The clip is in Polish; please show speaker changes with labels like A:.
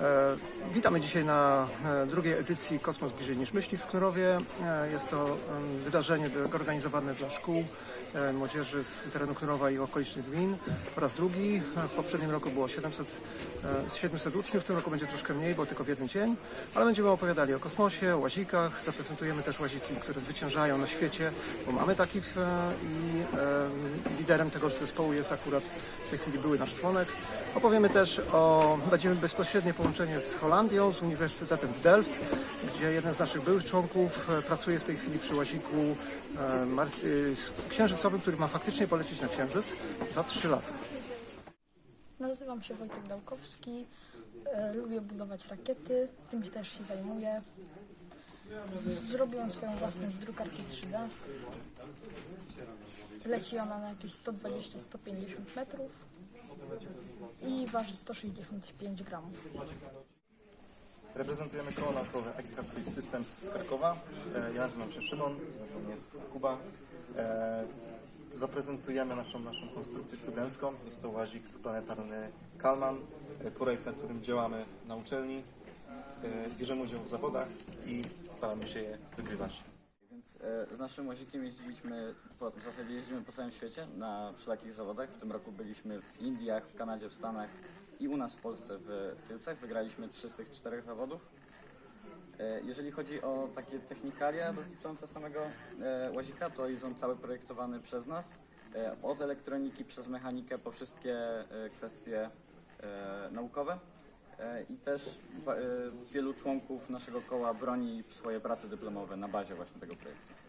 A: 呃 dzisiaj na e, drugiej edycji Kosmos Bliżej niż Myśli w Knurowie. E, Jest to wydarzenie organizowane dla szkół, e, młodzieży z terenu Knurowa i okolicznych gmin. Po raz drugi, w poprzednim roku było 700, e, 700 uczniów, w tym roku będzie troszkę mniej, bo tylko w jeden dzień, ale będziemy opowiadali o kosmosie, o łazikach, zaprezentujemy też łaziki, które zwyciężają na świecie, bo mamy takich e, i liderem tego zespołu jest akurat w tej chwili były nasz członek. Opowiemy też o, będziemy bezpośrednie połączenie z Holandią, z Uniwersytetem w Delft, gdzie jeden z naszych byłych członków e, pracuje w tej chwili przy łaziku e, księżycowym, który ma faktycznie polecieć na Księżyc za 3 lata.
B: Nazywam się Wojtek Dałkowski. E, lubię budować rakiety, tym też się zajmuję. Z- Zrobiłem swoją własną z drukarki 3D. Leci ona na jakieś 120-150 metrów i waży 165 gramów.
C: Reprezentujemy koło naukowe Agrica Space Systems z Krakowa. E, Ja nazywam się Szymon, to jest Kuba. E, Zaprezentujemy naszą, naszą konstrukcję studencką. Jest to łazik planetarny Kalman, e, projekt, na którym działamy na uczelni. Bierzemy udział w zawodach i staramy się je wygrywać.
D: E, z naszym łazikiem jeździliśmy, po, w zasadzie jeździmy po całym świecie na wszelakich zawodach. W tym roku byliśmy w Indiach, w Kanadzie, w Stanach i u nas w Polsce w, w Tylcach. Wygraliśmy trzy z tych czterech zawodów. E, jeżeli chodzi o takie technikalia dotyczące samego e, łazika, to jest on cały projektowany przez nas. Od elektroniki przez mechanikę po wszystkie kwestie naukowe. E, I też e, wielu członków naszego koła broni swoje prace dyplomowe na bazie właśnie tego projektu.